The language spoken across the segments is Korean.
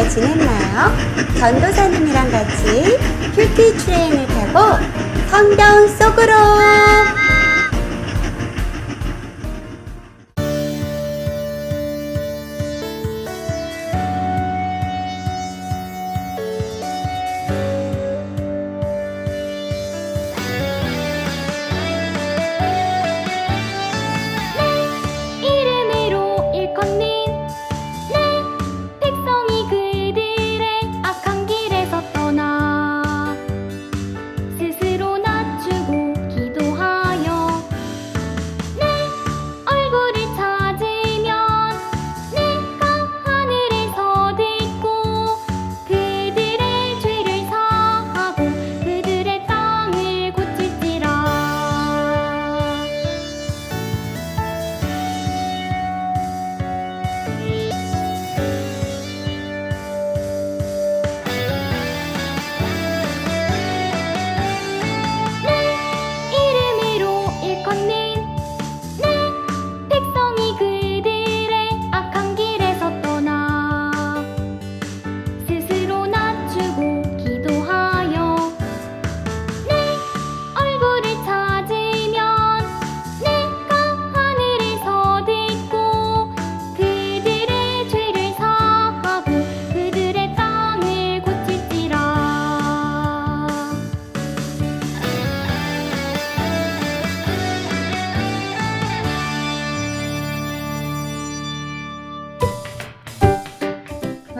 잘 지냈나요? 전도사님이랑 같이 큐티 트레인을 타고 성경 속으로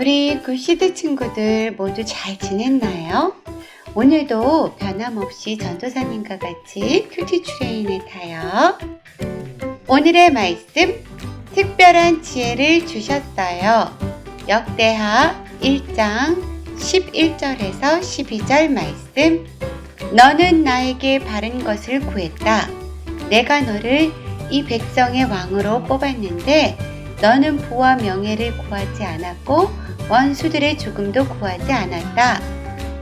우리 굿시드 친구들 모두 잘 지냈나요? 오늘도 변함없이 전도사님과 같이 큐티 트레인을 타요. 오늘의 말씀, 특별한 지혜를 주셨어요. 역대하 1장 11절에서 12절 말씀. 너는 나에게 바른 것을 구했다. 내가 너를 이 백성의 왕으로 뽑았는데 너는 부와 명예를 구하지 않았고 원수들의 죽음도 구하지 않았다.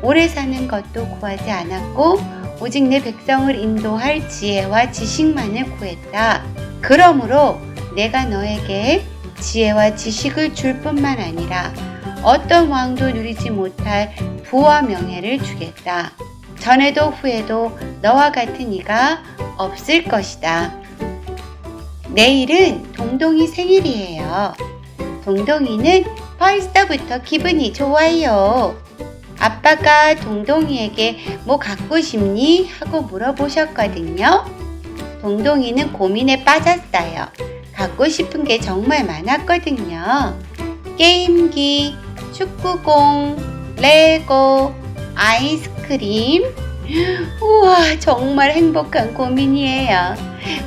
오래 사는 것도 구하지 않았고 오직 내 백성을 인도할 지혜와 지식만을 구했다. 그러므로 내가 너에게 지혜와 지식을 줄 뿐만 아니라 어떤 왕도 누리지 못할 부와 명예를 주겠다. 전에도 후에도 너와 같은 이가 없을 것이다. 내일은 동동이 생일이에요. 동동이는 벌써부터 기분이 좋아요. 아빠가 동동이에게 뭐 갖고 싶니? 하고 물어보셨거든요. 동동이는 고민에 빠졌어요. 갖고 싶은 게 정말 많았거든요. 게임기, 축구공, 레고, 아이스크림. 우와, 정말 행복한 고민이에요.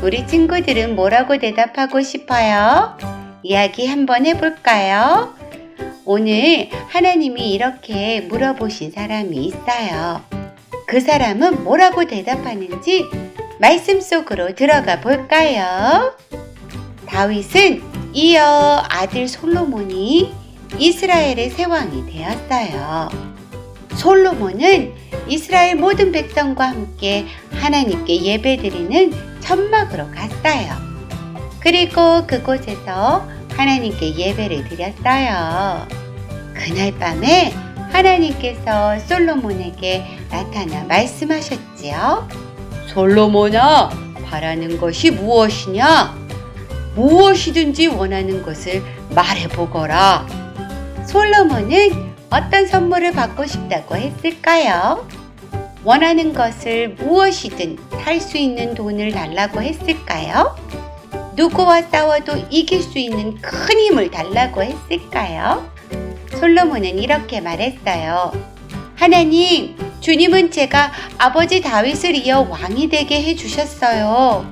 우리 친구들은 뭐라고 대답하고 싶어요? 이야기 한번 해볼까요? 오늘 하나님이 이렇게 물어보신 사람이 있어요. 그 사람은 뭐라고 대답하는지 말씀 속으로 들어가 볼까요? 다윗은 이어 아들 솔로몬이 이스라엘의 새 왕이 되었어요. 솔로몬은 이스라엘 모든 백성과 함께 하나님께 예배드리는 천막으로 갔어요. 그리고 그곳에서 하나님께 예배를 드렸어요. 그날 밤에 하나님께서 솔로몬에게 나타나 말씀하셨지요. 솔로몬아, 바라는 것이 무엇이냐? 무엇이든지 원하는 것을 말해보거라. 솔로몬은 어떤 선물을 받고 싶다고 했을까요? 원하는 것을 무엇이든 살 수 있는 돈을 달라고 했을까요? 누구와 싸워도 이길 수 있는 큰 힘을 달라고 했을까요? 솔로몬은 이렇게 말했어요. 하나님, 주님은 제가 아버지 다윗을 이어 왕이 되게 해주셨어요.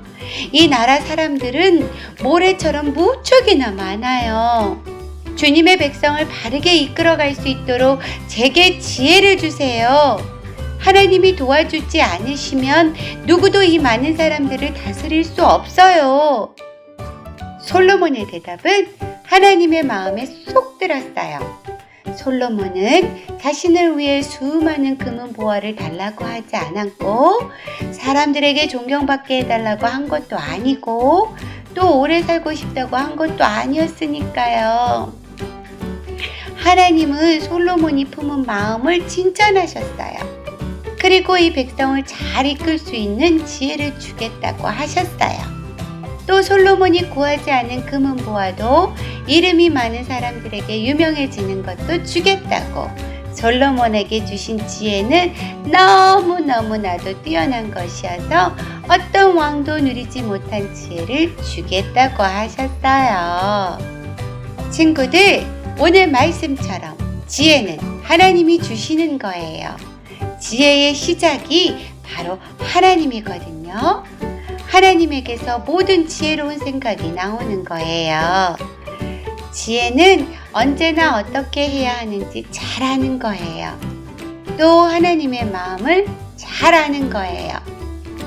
이 나라 사람들은 모래처럼 무척이나 많아요. 주님의 백성을 바르게 이끌어갈 수 있도록 제게 지혜를 주세요. 하나님이 도와주지 않으시면 누구도 이 많은 사람들을 다스릴 수 없어요. 솔로몬의 대답은 하나님의 마음에 쏙 들었어요. 솔로몬은 자신을 위해 수많은 금은 보화를 달라고 하지 않았고 사람들에게 존경받게 해달라고 한 것도 아니고 또 오래 살고 싶다고 한 것도 아니었으니까요. 하나님은 솔로몬이 품은 마음을 칭찬하셨어요. 그리고 이 백성을 잘 이끌 수 있는 지혜를 주겠다고 하셨어요. 또 솔로몬이 구하지 않은 금은 보아도 이름이 많은 사람들에게 유명해지는 것도 주겠다고 솔로몬에게 주신 지혜는 너무너무나도 뛰어난 것이어서 어떤 왕도 누리지 못한 지혜를 주겠다고 하셨어요. 친구들, 오늘 말씀처럼 지혜는 하나님이 주시는 거예요. 지혜의 시작이 바로 하나님이거든요. 하나님에게서 모든 지혜로운 생각이 나오는 거예요. 지혜는 언제나 어떻게 해야 하는지 잘 아는 거예요. 또 하나님의 마음을 잘 아는 거예요.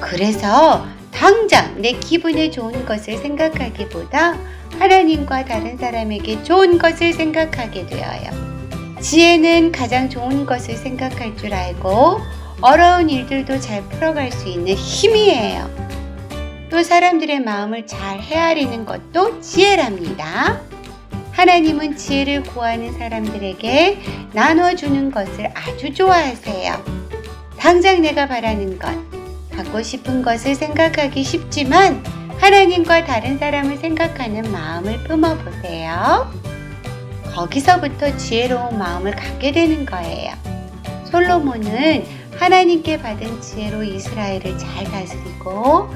그래서 당장 내 기분에 좋은 것을 생각하기보다 하나님과 다른 사람에게 좋은 것을 생각하게 되어요. 지혜는 가장 좋은 것을 생각할 줄 알고 어려운 일들도 잘 풀어갈 수 있는 힘이에요. 또 사람들의 마음을 잘 헤아리는 것도 지혜랍니다. 하나님은 지혜를 구하는 사람들에게 나눠주는 것을 아주 좋아하세요. 당장 내가 바라는 것, 갖고 싶은 것을 생각하기 쉽지만 하나님과 다른 사람을 생각하는 마음을 품어보세요. 거기서부터 지혜로운 마음을 갖게 되는 거예요. 솔로몬은 하나님께 받은 지혜로 이스라엘을 잘 다스리고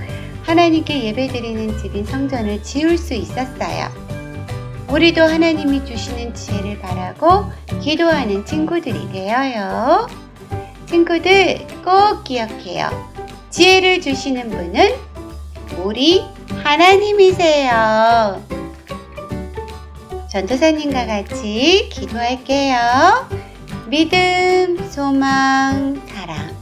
하나님께 예배드리는 집인 성전을 지을 수 있었어요. 우리도 하나님이 주시는 지혜를 바라고 기도하는 친구들이 되어요. 친구들 꼭 기억해요. 지혜를 주시는 분은 우리 하나님이세요. 전도사님과 같이 기도할게요. 믿음, 소망, 사랑.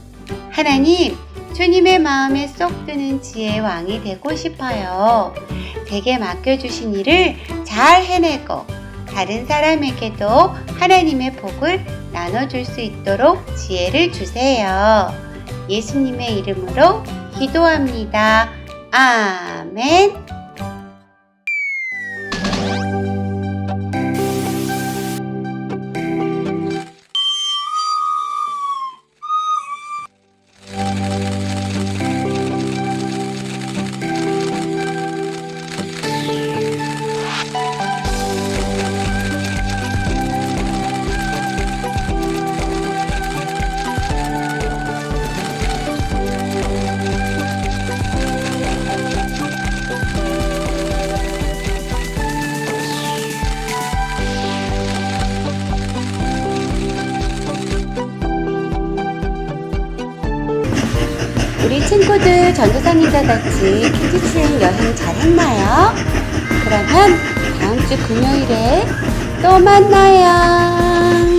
하나님, 주님의 마음에 쏙 드는 지혜의 왕이 되고 싶어요. 제게 맡겨주신 일을 잘 해내고 다른 사람에게도 하나님의 복을 나눠줄 수 있도록 지혜를 주세요. 예수님의 이름으로 기도합니다. 아멘. 전도사님과 같이 퀴즈 추행 여행 잘 했나요? 그러면 다음 주 금요일에 또 만나요.